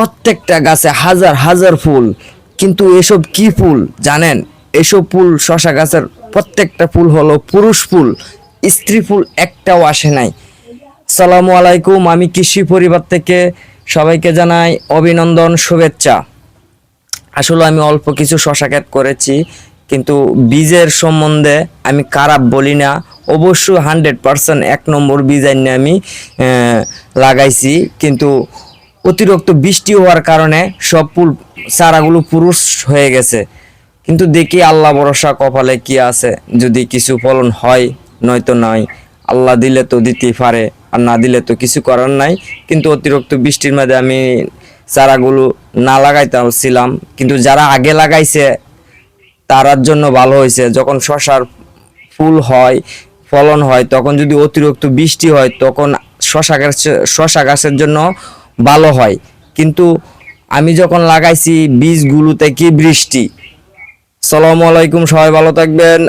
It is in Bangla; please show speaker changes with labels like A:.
A: প্রত্যেকটা গাছে হাজার হাজার ফুল। কিন্তু এসব কি ফুল জানেন? এসব ফুল শশা গাছের প্রত্যেকটা ফুল হলো পুরুষ ফুল, স্ত্রী ফুল একটাও আসে নাই। সালামু আলাইকুম, আমি কৃষি পরিবার থেকে সবাইকে জানাই অভিনন্দন, শুভেচ্ছা। আসলে আমি অল্প কিছু শশা ক্ষেত করেছি, কিন্তু বীজের সম্বন্ধে আমি খারাপ বলি না। অবশ্যই হান্ড্রেড পার্সেন্ট এক নম্বর বীজ আমি লাগাইছি। কিন্তু অতিরিক্ত বৃষ্টি হওয়ার কারণে সব ফুল চারাগুলো পুরুষ হয়ে গেছে। কিন্তু দেখি আল্লাহ ভরসা কপালে কি আছে। যদি কিছু ফলন হয়, নয়তো নয় আল্লাহ দিলে তো দিতেই পারে, আর না দিলে তো কিছু করার নাই। কিন্তু অতিরিক্ত বৃষ্টির মধ্যে আমি চারাগুলো না লাগাইতেছিলাম কিন্তু যারা আগে লাগাইছে, তারার জন্য ভালো হয়েছে। যখন শশার ফুল হয়, ফলন হয়, তখন যদি অতিরিক্ত বৃষ্টি হয়, তখন শশা গাছ, শশা গাছের জন্য ভালো হয়। কিন্তু আমি যখন লাগাইছি বীজগুলোতে কি বৃষ্টি? সালামু আলাইকুম সবাই ভালো থাকবেন।